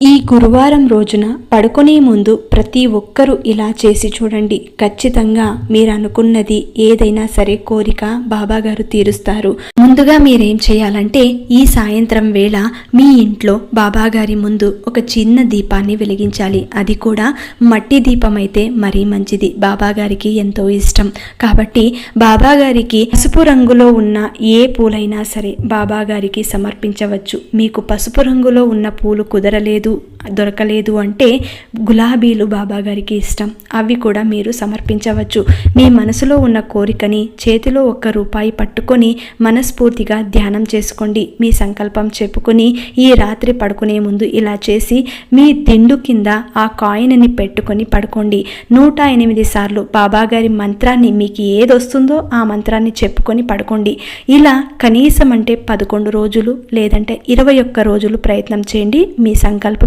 ఈ గురువారం రోజున పడుకునే ముందు ప్రతి ఒక్కరూ ఇలా చేసి చూడండి. ఖచ్చితంగా మీరు అనుకున్నది ఏదైనా సరే కోరిక బాబాగారు తీరుస్తారు. ముందుగా మీరేం చేయాలంటే ఈ సాయంత్రం వేళ మీ ఇంట్లో బాబాగారి ముందు ఒక చిన్న దీపాన్ని వెలిగించాలి. అది కూడా మట్టి దీపం అయితే మరీ మంచిది. బాబాగారికి ఎంతో ఇష్టం. కాబట్టి బాబాగారికి పసుపు రంగులో ఉన్న ఏ పూలైనా సరే బాబాగారికి సమర్పించవచ్చు. మీకు పసుపు రంగులో ఉన్న పూలు కుదరలేదు. tout. దొరకలేదు అంటే గులాబీలు బాబా గారికి ఇష్టం. అవి కూడా మీరు సమర్పించవచ్చు. మీ మనసులో ఉన్న కోరికని చేతిలో ఒక్క రూపాయి పట్టుకొని మనస్ఫూర్తిగా ధ్యానం చేసుకోండి. మీ సంకల్పం చెప్పుకొని ఈ రాత్రి పడుకునే ముందు ఇలా చేసి మీ దిండు కింద ఆ కాయిన్ని పెట్టుకొని పడుకోండి. నూట ఎనిమిది సార్లు బాబాగారి మంత్రాన్ని మీకు ఏదొస్తుందో ఆ మంత్రాన్ని చెప్పుకొని పడుకోండి. ఇలా కనీసం అంటే పదకొండు రోజులు లేదంటే ఇరవై ఒక్క రోజులు ప్రయత్నం చేయండి. మీ సంకల్పం